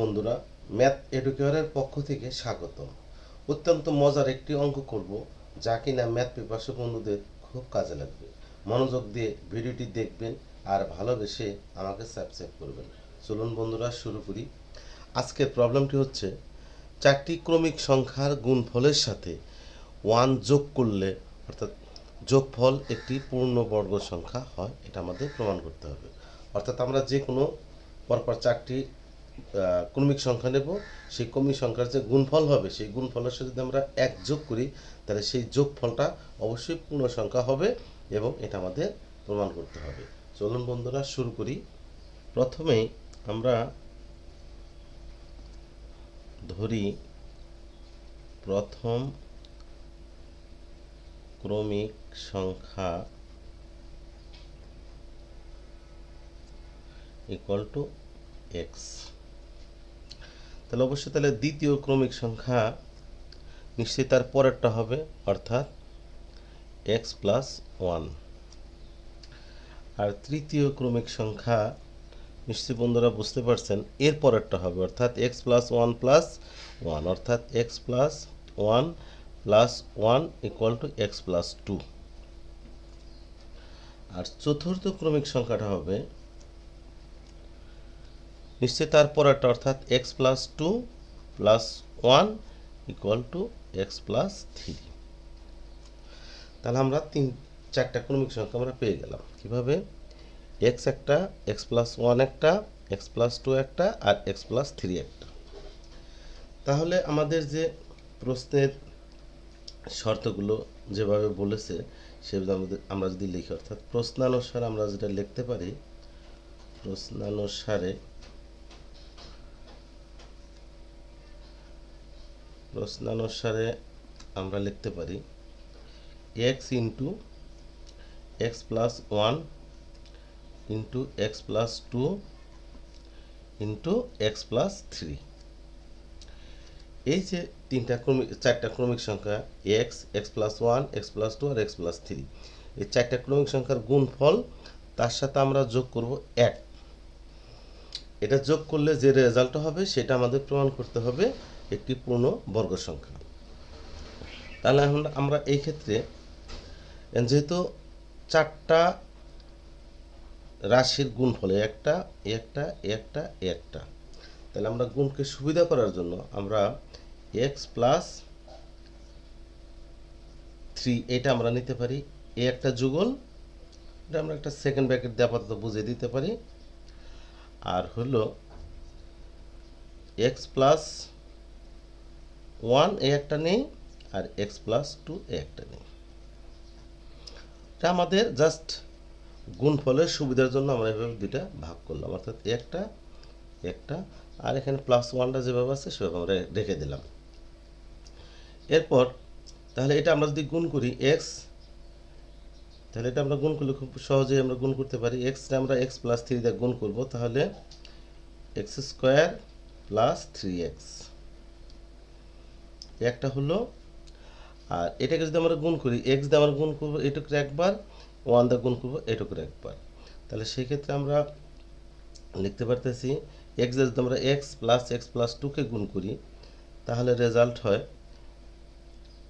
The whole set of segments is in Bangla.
বন্ধুরা, ম্যাথ এডুকেয়ারের পক্ষ থেকে স্বাগত অত্যন্ত মজার একটি অঙ্ক করব, যা কিনা ম্যাথ পিপাসু বন্ধুদের খুব কাজে লাগবে। মনোযোগ দিয়ে ভিডিওটি দেখবেন আর ভালোবেসে আমাকে সাবস্ক্রাইব করবেন। চলুন বন্ধুরা, শুরু করি। আজকের প্রবলেমটি হচ্ছে, চারটি ক্রমিক সংখ্যার গুণফলের সাথে ওয়ান যোগ করলে, অর্থাৎ যোগফল একটি পূর্ণবর্গ সংখ্যা হয়, এটা আমাদের প্রমাণ করতে হবে। অর্থাৎ আমরা যে কোনো পরপর চারটি ক্রমিক সংখ্যা নেব, সেই ক্রমিক সংখ্যার যে গুণফল হবে, সেই গুণফলের সাথে যদি আমরা এক যোগ করি, তাহলে সেই যোগফলটা অবশ্যই পূর্ণ সংখ্যা হবে এবং এটা আমাদের প্রমাণ করতে হবে। চলুন বন্ধুরা, শুরু করি। প্রথমেই আমরা ধরি প্রথম ক্রমিক সংখ্যা ইকুয়াল টু এক্স তাহলে অবশ্যই তাহলে দ্বিতীয় ক্রমিক সংখ্যা নিশ্চয়ই তার পরেরটা হবে, অর্থাৎ এক্স প্লাস ওয়ান আর তৃতীয় ক্রমিক সংখ্যা নিশ্চয়ই বন্ধুরা বুঝতে পারছেন, এর পরেরটা হবে, অর্থাৎ x plus one plus one অর্থাৎ x plus one plus one equal to x plus two আর চতুর্থ ক্রমিক সংখ্যাটা হবে নিশ্চয়ই তার পরেরটা, অর্থাৎ x plus two plus one equal to x plus three তাহলে আমরা তিন, চারটা ক্রমিক সংখ্যা আমরা পেয়ে গেলাম। কীভাবে? এক্স একটা এক্স প্লাস ওয়ান একটা এক্স প্লাস টু একটা, আর এক্স প্লাস থ্রি একটা। তাহলে আমাদের যে প্রশ্নের শর্তগুলো যেভাবে বলেছে, সেভাবে আমাদের, আমরা যদি লিখি, অর্থাৎ প্রশ্নানুসারে আমরা যেটা লিখতে পারি, প্রশ্নানুসারে প্রশ্নানুসারে আমরা লিখতে পারি x into x plus one into x plus two into x plus three এই যে তিনটা ক্রমিক, চারটা ক্রমিক সংখ্যা x x plus one x plus two আর এক্স প্লাস থ্রি এই চারটা ক্রমিক সংখ্যার গুণফল তার সাথে আমরা যোগ করব এক। এটা যোগ করলে যে রেজাল্ট হবে, সেটা আমাদের প্রমাণ করতে হবে একটি পূর্ণ বর্গ সংখ্যা। তাহলে এখন আমরা এই ক্ষেত্রে যেহেতু চারটা রাশির গুণফলে, একটা একটা একটা এ একটা, তাহলে আমরা গুণকে সুবিধা করার জন্য আমরা এক্স প্লাস থ্রি এটা আমরা নিতে পারি, এ একটা যুগল, এটা আমরা একটা সেকেন্ড ব্র্যাকেট দিয়ে আপাতত বুঝিয়ে দিতে পারি। আর হলো এক্স প্লাস ওয়ান এ একটা নেই আর এক্স প্লাস টু এ একটা নেই। এটা আমাদের জাস্ট গুণফলের সুবিধার জন্য আমরা এভাবে দুইটা ভাগ করলাম। অর্থাৎ একটা একটা, আর এখানে প্লাস ওয়ানটা যেভাবে আছে, সেভাবে আমরা রেখে দিলাম। এরপর তাহলে এটা আমরা যদি গুণ করি এক্স তাহলে এটা আমরা গুণ করলে খুব সহজেই আমরা গুণ করতে পারি। এক্সটা আমরা এক্স প্লাস থ্রি দিয়ে গুণ করব, তাহলে x square plus three x একটা হলো, আর এটাকে যদি আমরা গুণ করি এক্স দিয়ে আমরা গুণ করব এটুকুর একবার ওয়ান দিয়ে গুণ করব এটুকুর একবার। তাহলে সেই ক্ষেত্রে আমরা লিখতে পারতেছি এক্স যদি আমরা এক্স প্লাস এক্স প্লাস টুকে গুণ করি, তাহলে রেজাল্ট হয়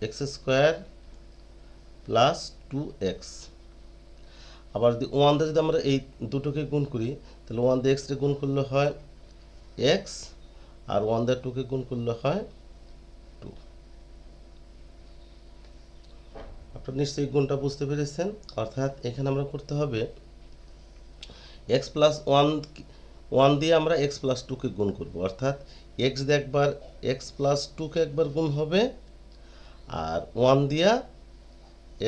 x square plus two x আবার যদি ওয়ান দিয়ে যদি আমরা এই দুটোকে গুণ করি, তাহলে ওয়ান দিয়ে এক্সকে গুণ করলে হয় এক্স আর ওয়ান দিয়ে টুকে গুণ করলে হয় টু আপনারা নিশ্চয়ই গুণটা বুঝতে পেরেছেন। অর্থাৎ এখানে আমরা করতে হবে এক্স প্লাস ওয়ান ওয়ান দিয়ে আমরা এক্স প্লাস টুকে গুণ করব। অর্থাৎ এক্স দিয়ে একবার এক্স প্লাস টুকে একবার গুণ হবে, আর ওয়ান দিয়া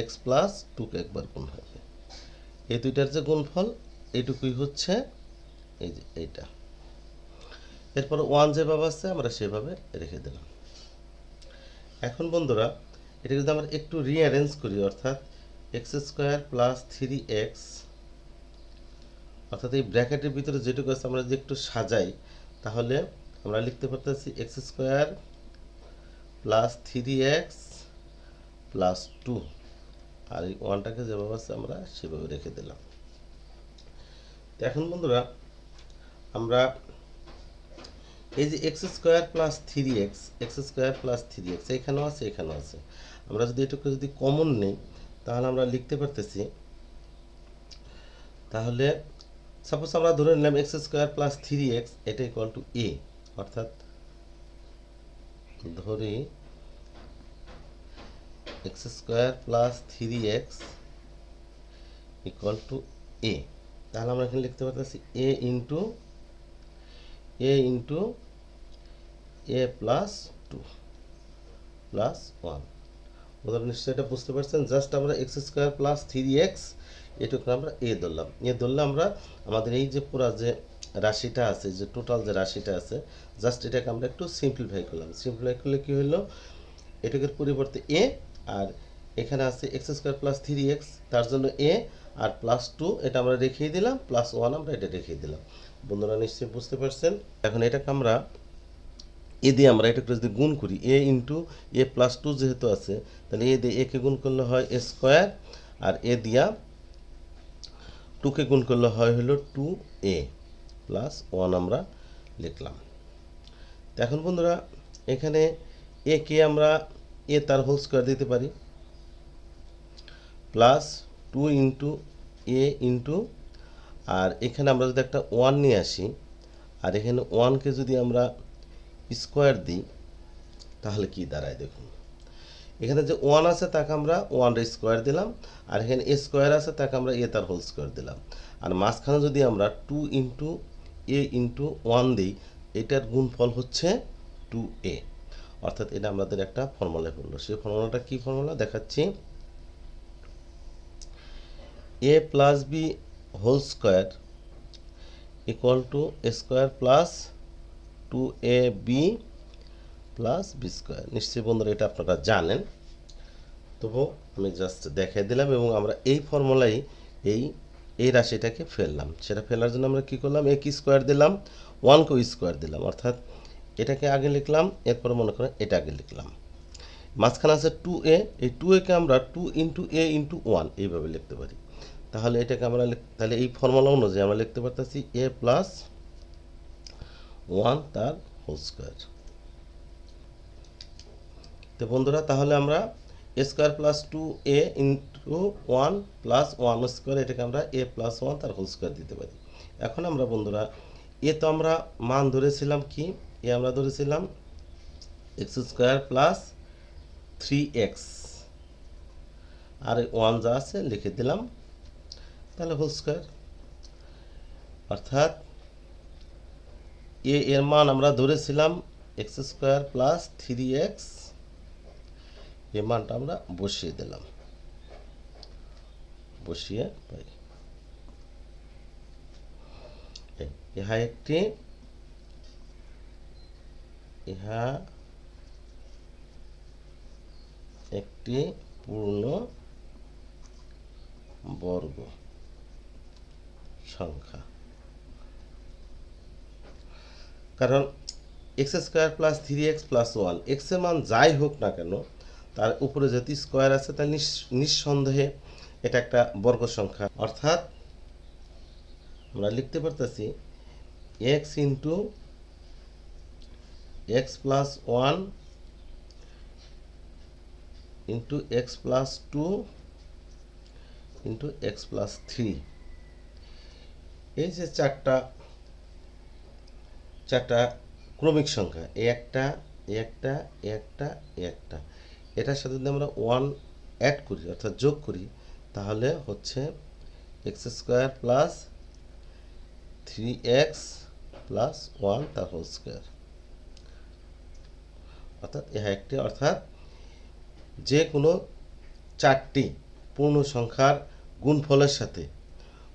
এক্স প্লাস টুকে একবার গুণ হবে এই দুইটার যে গুণফল, এইটুকুই হচ্ছে এই যে এইটা। এরপর ওয়ান যেভাবে আছে, আমরা সেভাবে রেখে দিলাম। এখন বন্ধুরা, এটা যদি আমরা একটু রিঅ্যারেঞ্জ করি, অর্থাৎ x square plus three x অর্থাৎ এই ব্র্যাকেটের ভিতরে যেটুকু আছে, আমরা যদি একটু সাজাই, তাহলে আমরা লিখতে পারতেছি x square plus three x plus two আর এই ওয়ানটাকে যেভাবে আছে আমরা সেভাবে রেখে দিলাম। এখন বন্ধুরা, আমরা এই যে x square plus three x x square plus three x, এখানেও আছে এখানেও আছে। আমরা যদি এটুকু যদি কমন নেই, তাহলে আমরা লিখতে পারতেছি, তাহলে সাপোজ আমরা ধরে নিলাম x square plus three x, এটা ইকুয়াল টু এ অর্থাৎ ধরি x square plus three x equal to a তাহলে আমরা এখানে লিখতে পারতেছি a into a into a plus two plus one ওদের নিশ্চয়ই এটা বুঝতে পারছেন? জাস্ট আমরা x square plus three x এটুকু আমরা এ ধরলাম। এ ধরলে আমরা আমাদের এই যে পুরা যে রাশিটা আছে, যে টোটাল যে রাশিটা আছে জাস্ট এটাকে আমরা একটু সিম্পলিফাই করলাম। সিম্পলিফাই করলে কী হলো? এটুকের পরিবর্তে এ আর এখানে আছে x square plus three x, তার জন্য এ আর প্লাস টু, এটা আমরা রেখেই দিলাম, প্লাস ওয়ান আমরা এটা রেখেই দিলাম। বন্ধুরা নিশ্চয়ই বুঝতে পারছেন? এখন এটাকে আমরা, এ দিয়ে আমরা এটাকে যদি গুণ করি, a into a plus two যেহেতু আছে, তাহলে এ দিয়ে একে গুণ করলে হয় এ স্কোয়ার আর এ দিয়া টুকে গুণ করলে হয় হলো টু এ প্লাস ওয়ান আমরা লিখলাম। এখন বন্ধুরা, এখানে এ কে আমরা এ তার হোল স্কোয়ার দিতে পারি। Plus two into a into আর এখানে আমরা যদি একটা ওয়ান নিয়ে আসি, আর এখানে ওয়ানকে যদি আমরা স্কোয়ার দিই, তাহলে কি দাঁড়ায় দেখুন। এখানে যে ওয়ান আছে তাকে আমরা ওয়ান স্কোয়ার দিলাম, আর এখানে এ স্কোয়ার আছে তাকে আমরা এ তার হোল স্কোয়ার দিলাম। আর মাঝখানে যদি আমরা two into a into one দিই, এটার গুণফল হচ্ছে টু এ। অর্থাৎ এটা আমাদের একটা ফর্মুলায় পড়ল সেই ফর্মুলাটা কি ফর্মুলা? দেখাচ্ছি। A plus b whole square equal to a square plus two a b plus b square নিশ্চয়ই বন্ধুরা এটা আপনারা জানেন। তবু আমি জাস্ট দেখাই দিলাম এবং আমরা এই ফর্মুলাই এই এই রাশিটাকে ফেললাম। সেটা ফেলার জন্য আমরা কি করলাম? এক স্কোয়ার দিলাম? ওয়ান কো স্কোয়ার দিলাম। অর্থাৎ এটাকে আগে লিখলাম, এরপর মনে করেন এটা আগে লিখলাম। মাঝখানে আছে টু এ এই টু একে আমরা two into a into one এইভাবে লিখতে পারি। তাহলে এটাকে আমরা তাহলে এই ফর্মুলা অনুযায়ী আমরা লিখতে পারতেছি এ প্লাস ওয়ান তার হোল স্কোয়ার তো বন্ধুরা, তাহলে আমরা a square plus two a into one plus one square এটাকে আমরা এ প্লাস ওয়ান তার হোল স্কোয়ার দিতে পারি। এখন আমরা বন্ধুরা এ তো আমরা মান ধরেছিলাম কি? এ আমরা ধরেছিলাম x square plus three x. আর ওয়ান যা আছে লিখে দিলাম, তাহলে হোল স্কোয়ার। অর্থাৎ এ এর মান আমরা ধরেছিলাম x square plus three x. এ মানটা আমরা বসিয়ে দিলাম। বসিয়ে পাই। ইহা একটি ইহা একটি পূর্ণ বর্গ সংখ্যা। কারণ x square plus three x plus one x এক্সের মান যাই হোক না কেন, তার উপরে যদি স্কোয়ার আছে নিস- নিঃসন্দেহে এটা একটা বর্গ সংখ্যা। অর্থাৎ আমরা লিখতে পারতেছি x into x plus one into x plus two into x plus three এই যে চারটা চারটা ক্রমিক সংখ্যা একটা একটা একটা একটা, এটার সাথে যদি আমরা ওয়ান অ্যাড করি, অর্থাৎ যোগ করি, তাহলে হচ্ছে x square plus three x plus one তার হোল স্কোয়ার অর্থাৎ ইহা একটি, অর্থাৎ যে কোনো চারটি পূর্ণ সংখ্যার গুণফলের সাথে,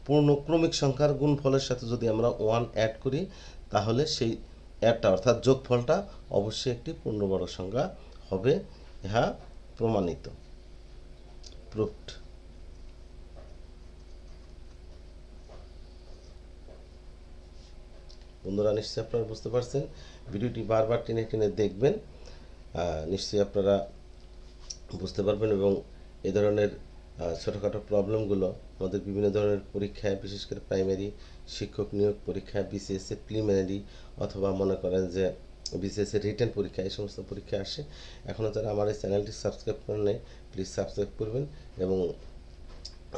পূর্ণ ক্রমিক সংখ্যার গুণফলের সাথে যদি আমরা ওয়ান অ্যাড করি, তাহলে সেই অ্যাডটা অর্থাৎ যোগফলটা অবশ্যই একটি পূর্ণবর্গ সংখ্যা হবে, ইহা প্রমাণিত। প্রুফড বন্ধুরা, নিশ্চয়ই আপনারা বুঝতে পারছেন। ভিডিওটি বারবার টেনে টেনে দেখবেন। নিশ্চয়ই আপনারা বুঝতে পারবেন এবং এ ধরনের ছোটোখাটো প্রবলেমগুলো আমাদের বিভিন্ন ধরনের পরীক্ষায়, বিশেষ করে প্রাইমারি শিক্ষক নিয়োগ পরীক্ষা বিসিএস এর প্রিলিমিনারি অথবা মনে করেন যে বিসিএস রিটার্ন পরীক্ষা, এই সমস্ত পরীক্ষা আসে। এখনও যারা আমার এই চ্যানেলটি সাবস্ক্রাইব করেন নাই প্লিজ সাবস্ক্রাইব করবেন এবং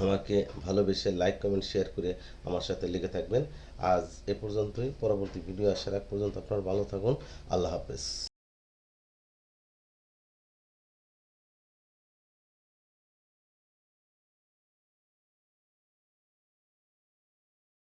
আমাকে ভালোবেসে লাইক কমেন্ট শেয়ার করে আমার সাথে লেগে থাকবেন। আজ এ পর্যন্তই, পরবর্তী ভিডিও আসার আগ পর্যন্ত আপনারা ভালো থাকুন। আল্লাহ হাফেজ।